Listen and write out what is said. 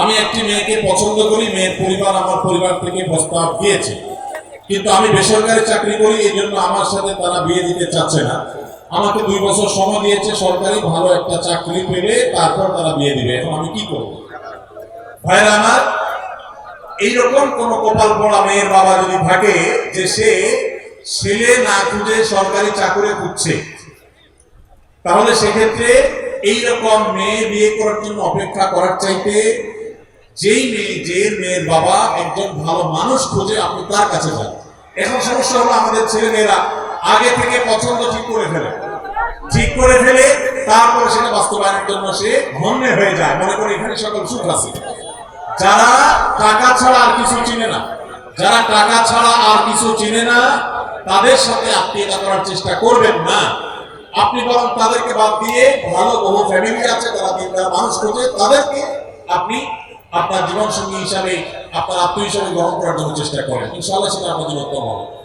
আমি একটি মেয়েকে পছন্দ করি, মেয়ের পরিবার আমার পরিবার থেকে প্রস্তাব দিয়েছে। কিন্তু আমি বেসরকারি চাকরি করি, এই জন্য আমার সাথে তারা বিয়ে দিতে চাচ্ছে না। আমাকে দুই বছর সময় দিয়েছে, সরকারি ভালো একটা চাকরি পেলে তারপর তারা বিয়ে দিবে। এখন আমি কি করব? ভাইরা আমার, এইরকম কোন কপাল পড়া মেয়ের বাবা যদি থাকে যে সে ছেলে না খুঁজে সরকারি চাকরি খুঁজছে, তাহলে সেক্ষেত্রে এইরকম মেয়ে বিয়ে করার জন্য অপেক্ষা করার চাইতে যেই মেয়ে, যে মেয়ের বাবা একজন ভালো মানুষ খুঁজে আপনি তার কাছে যান। এখন সমস্যা হলো আমাদের ছেলে মেয়েরা আগে থেকে পছন্দ ঠিক করে ফেলে। ঠিক করে ফেলে, তারপরে সেটা বাস্তবায়নের জন্য সে ধন্যে হয়ে যায়। মনে করে এখানে সকল সুখ আছে। যারা টাকা ছাড়া আর কিছু চিনে না, যারা টাকা ছাড়া আর কিছু চিনে না, তাদের সাথে আত্মীয়তা করার চেষ্টা করবেন না। আপনি বরং তাদেরকে বাদ দিয়ে ভালো বহু ফ্যামিলি আছে তারা মানুষ খোঁজে, তাদেরকে আপনি আপনার জীবন সঙ্গী হিসাবে, আপনার আত্মীয় হিসাবে গ্রহণ করার জন্য চেষ্টা করেন। ইনশাআল্লাহ সেটা আপনার উত্তম হবে।